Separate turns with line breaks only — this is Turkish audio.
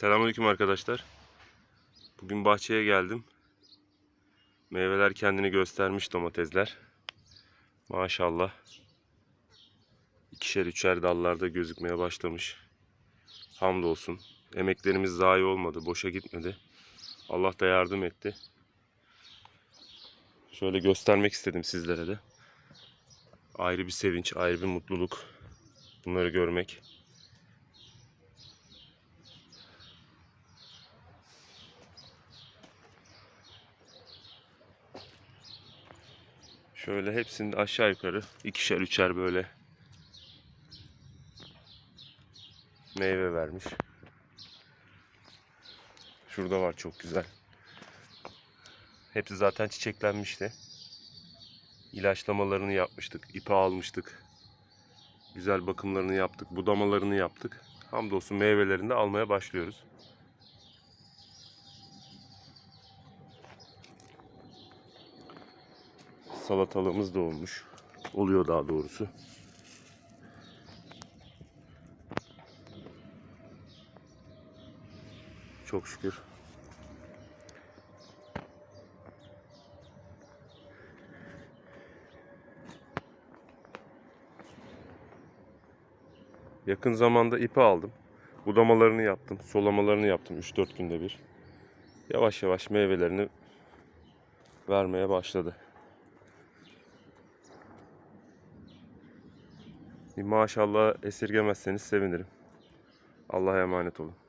Selamünaleyküm arkadaşlar. Bugün bahçeye geldim. Meyveler kendini göstermiş domatesler. Maşallah. İkişer üçer dallarda gözükmeye başlamış. Hamdolsun. Emeklerimiz zayi olmadı, boşa gitmedi. Allah da yardım etti. Şöyle göstermek istedim sizlere de. Ayrı bir sevinç, ayrı bir mutluluk. Bunları görmek. Şöyle hepsinde aşağı yukarı ikişer üçer böyle meyve vermiş. Şurada var çok güzel. Hepsi zaten çiçeklenmişti. İlaçlamalarını yapmıştık, ipi almıştık. Güzel bakımlarını yaptık, budamalarını yaptık. Hamdolsun meyvelerini de almaya başlıyoruz. Salatalığımız da olmuş. Oluyor daha doğrusu. Çok şükür. Yakın zamanda ipi aldım. Budamalarını yaptım, solamalarını yaptım 3-4 günde bir. Yavaş yavaş meyvelerini vermeye başladı. Maşallah esirgemezseniz sevinirim. Allah'a emanet olun.